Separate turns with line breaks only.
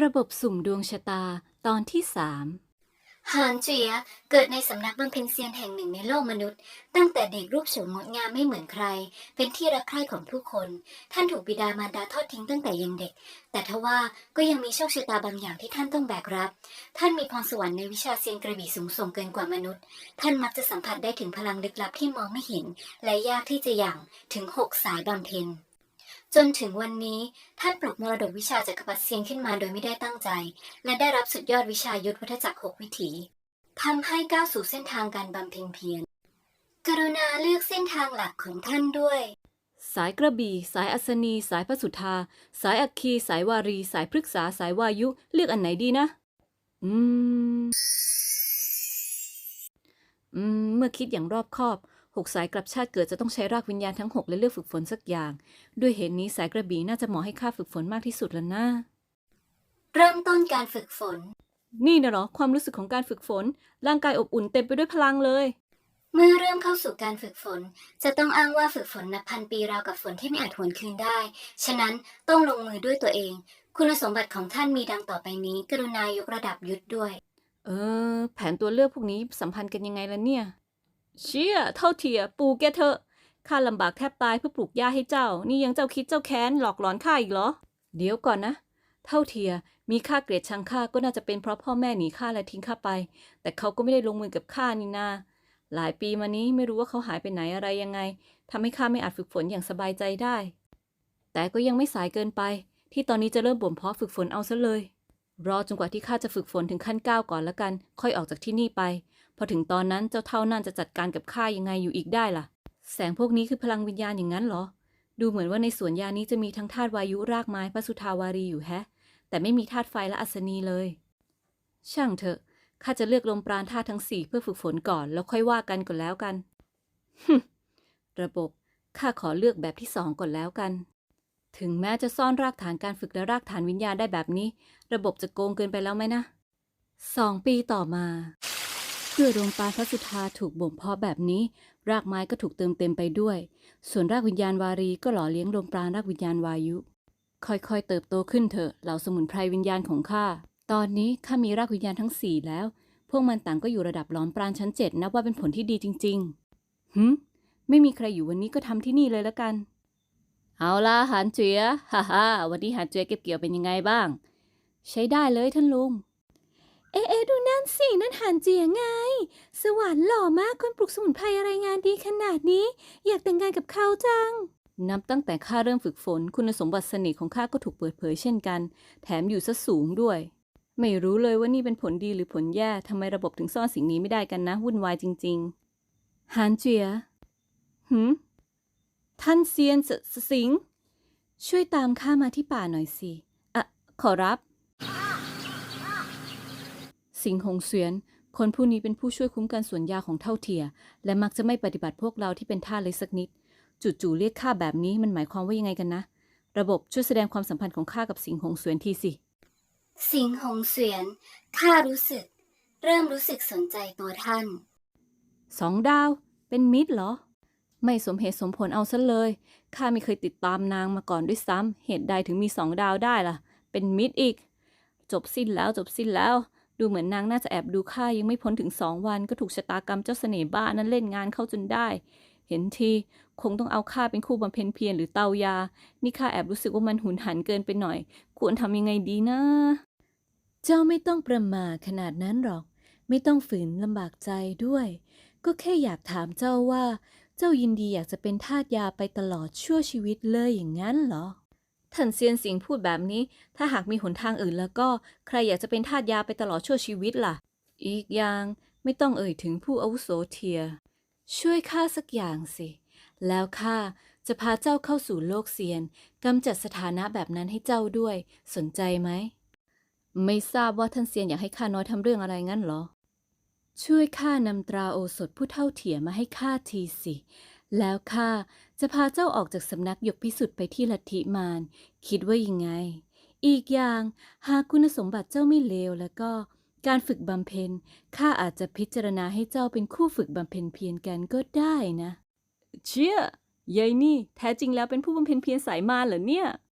ระบบสุ่มดวงชะตาตอนที่สาม
หานเจียเกิดในสำนักบำเพ็ญเซียนแห่งหนึ่งในโลกมนุษย์ ตั้งแต่เด็กรูปโฉมงดงามไม่เหมือนใคร เป็นที่รักใคร่ของผู้คน ท่านถูกบิดามารดาทอดทิ้งตั้งแต่ยังเด็ก แต่ทว่าก็ยังมีโชคชะตาบางอย่างที่ท่านต้องแบกรับ ท่านมีพรสวรรค์ในวิชาเซียนกระบี่สูงส่งเกินกว่ามนุษย์ ท่านมักจะสัมผัสได้ถึงพลังลึกลับที่มองไม่เห็น และยากที่จะหยั่งถึงหกสายบำเพ็ญ จนถึงวันนี้ท่านปลุกมรดกวิชาจักรพรรดิเซียนขึ้นมาโดยไม่ได้ตั้งใจ และได้รับสุดยอดวิชายุทธวัฏจักรหกวิถีทำให้ก้าวสู่เส้นทางการบำเพ็ญเพียรกรุณาเลือกเส้นทางหลักของท่านด้วย
สายกระบี่ สายอัศนี สายพระสุธา สายอัคคี สายวารี สายพฤกษา สายวายุ เลือกอันไหนดีนะ อืม อืม เมื่อคิดอย่างรอบคอบ หกสายกลับชาติเกิดจะต้องใช้รากวิญญาณทั้งหกและเลือกฝึกฝนสักอย่าง ด้วยเหตุนนี้สายกระบี่น่าจะเหมาะให้ข้าฝึกฝนมากที่สุดแล้วนะ
เริ่มต้นการฝึกฝน
นี่นะเหรอความรู้สึกของการฝึกฝน ร่างกายอบอุ่นเต็มไปด้วยพลังเลย
เมื่อเริ่มเข้าสู่การฝึกฝน จะต้องอ้างว่าฝึกฝนนับพันปีราวกับฝนที่ไม่อาจหวนคืนได้ ฉะนั้นต้องลงมือด้วยตัวเอง คุณสมบัติของท่านมีดังต่อไปนี้ กรุณายกระดับยุทธด้วย
เออ แผนตัวเลือกพวกนี้สัมพันธ์กันยังไงล่ะเนี่ย เชี่ยเท่าเทีย ปูแกเถอะข้าลำบากแทบตายเพื่อปลูกหญ้าให้เจ้า นี่ยังเจ้าคิดเจ้าแค้นหลอกหลอนข้าอีกเหรอ เดี๋ยวก่อนนะ เท่าเทียมีค่าเกลียดชังข้าก็น่าจะเป็นเพราะพ่อแม่หนีข้าและทิ้งข้าไป แต่เขาก็ไม่ได้ลงมือกับข้านี่นา หลายปีมานี้ไม่รู้ว่าเขาหายไปไหนอะไรยังไงทำให้ข้าไม่อาจฝึกฝนอย่างสบายใจได้ แต่ก็ยังไม่สายเกินไป ที่ตอนนี้จะเริ่มบ่มเพาะฝึกฝนเอาซะเลย รอจนกว่าที่ข้าจะฝึกฝนถึงขั้นก้าวก่อนแล้วกัน ค่อยออกจากที่นี่ไป พอถึงตอนนั้นเจ้าเท่านั่นจะจัดการกับข้ายังไงอยู่อีกได้ล่ะ แสงพวกนี้คือพลังวิญญาณอย่างนั้นเหรอ ดูเหมือนว่าในสวนยานี้จะมีทั้งธาตุวายุรากไม้พระสุทาวารีอยู่แฮะ แต่ไม่มีธาตุไฟและอัศนีเลย ช่างเถอะข้าจะเลือกลมปราณธาตุทั้งสี่เพื่อฝึกฝนก่อนแล้วค่อยว่ากันก่อนแล้วกันฮึระบบข้าขอเลือกแบบที่สองก่อนแล้วกัน ถึงแม้จะซ่อนรากฐานการฝึกและรากฐานวิญญาณได้แบบนี้ ระบบจะโกงเกินไปแล้วไหมนะสองปีต่อมา เพื่อดวงปาพระสุธาถูกบ่มเพาะแบบนี้ รากไม้ก็ถูกเติมเต็มไปด้วย ส่วนรากวิญญาณวารีก็หล่อเลี้ยงดวงปราณรากวิญญาณวายุ ค่อยๆ เติบโตขึ้นเถอะเหล่าสมุนไพรวิญญาณของข้าตอนนี้ข้ามีรากวิญญาณทั้งสี่แล้ว พวกมันต่างก็อยู่ระดับหล้อมปราณชั้นเจ็ดนับว่าเป็นผลที่ดีจริงๆหืมไม่มีใครอยู่วันนี้ก็ทำที่นี่เลยละกัน เอาล่ะหานเจียฮ่าฮ่าวันนี้หานเจียเก็บเกี่ยวเป็นยังไงบ้าง ใช้ได้เลยท่านลุง เอ๊ะเอ๊ะดูนั่นสินั่นหานเจียไง สวรรค์หล่อมากคนปลูกสมุนไพรอะไรงานดีขนาดนี้ อยากแต่งงานกับเขาจัง นับตั้งแต่ข้าเริ่มฝึกฝนคุณสมบัติสนิทของข้าก็ถูกเปิดเผยเช่นกัน แถมอยู่ซะสูงด้วย ไม่รู้เลยว่านี่เป็นผลดีหรือผลแย่ทำไมระบบถึงซ่อนสิ่งนี้ไม่ได้กันนะ วุ่นวายจริง ๆหานเจียหืมท่านเซียนสสสิงห์ช่วยตามข้ามาที่ป่าหน่อยสิอะขอรับ สิงห์หงเสวียน คนผู้นี้เป็นผู้ช่วยคุ้มกันสวนยาของเท่าเทีย และมักจะไม่ปฏิบัติพวกเราที่เป็นท่าสเลยสักนิด จู่ๆเรียกข้าแบบนี้มันหมายความว่ายังไงกันนะ ระบบช่วยแสดงความสัมพันธ์ของข้ากับสิงห์หงเสวียนทีสิ
สิงห์หงเสวียน ข้ารู้สึก เริ่มรู้สึกสนใจตัวท่าน
สองดาว เป็นมิตรเหรอ ไม่สมเหตุสมผลเอาซะเลย ข้าไม่เคยติดตามนางมาก่อนด้วยซ้ำ เหตุใดถึงมีสองดาวได้ล่ะ เป็นมิตรอีก จบสิ้นแล้วจบสิ้นแล้ว ดูเหมือนนางน่าจะแอบดูข้ายังไม่พ้นถึงสองวันก็ถูกชะตากรรมเจ้าเสน่ห์บ้านั้นเล่นงานเข้าจนได้ เห็นทีคงต้องเอาข้าเป็นคู่บำเพ็ญเพียรหรือเตายา นี่ข้าแอบรู้สึกว่ามันหุนหันเกินไปหน่อย ควรทำยังไงดีนะ เจ้าไม่ต้องประมาทขนาดนั้นหรอก ไม่ต้องฝืนลำบากใจด้วย ก็แค่อยากถามเจ้าว่า เจ้ายินดีอยากจะเป็นทาสยาไปตลอดชั่วชีวิตเลยอย่างนั้นเหรอ ท่านเซียนสิงพูดแบบนี้ ถ้าหากมีหนทางอื่นแล้วก็ใครอยากจะเป็นทาสยาไปตลอดชั่วชีวิตล่ะ อีกอย่างไม่ต้องเอ่ยถึงผู้อาวุโสเทีย ช่วยข้าสักอย่างสิ แล้วข้าจะพาเจ้าเข้าสู่โลกเซียนกำจัดสถานะแบบนั้นให้เจ้าด้วย สนใจไหม ไม่ทราบว่าท่านเซียนอยากให้ข้าน้อยทำเรื่องอะไรงั้นเหรอ ช่วยข้านำตราโอสถผู้เท่าเถียมาให้ข้าทีสิ แล้วข้าจะพาเจ้าออกจากสำนักยกพิสุทธิ์ไปที่ลัทธิมารคิดว่ายังไง อีกอย่างหากคุณสมบัติเจ้าไม่เลวแล้วก็การฝึกบำเพ็ญข้าอาจจะพิจารณาให้เจ้าเป็นคู่ฝึกบำเพ็ญเพียรกันก็ได้นะ เชี่ยยายนี่ แท้จริงแล้วเป็นผู้บำเพ็ญเพียรสายมารเหรอเนี่ย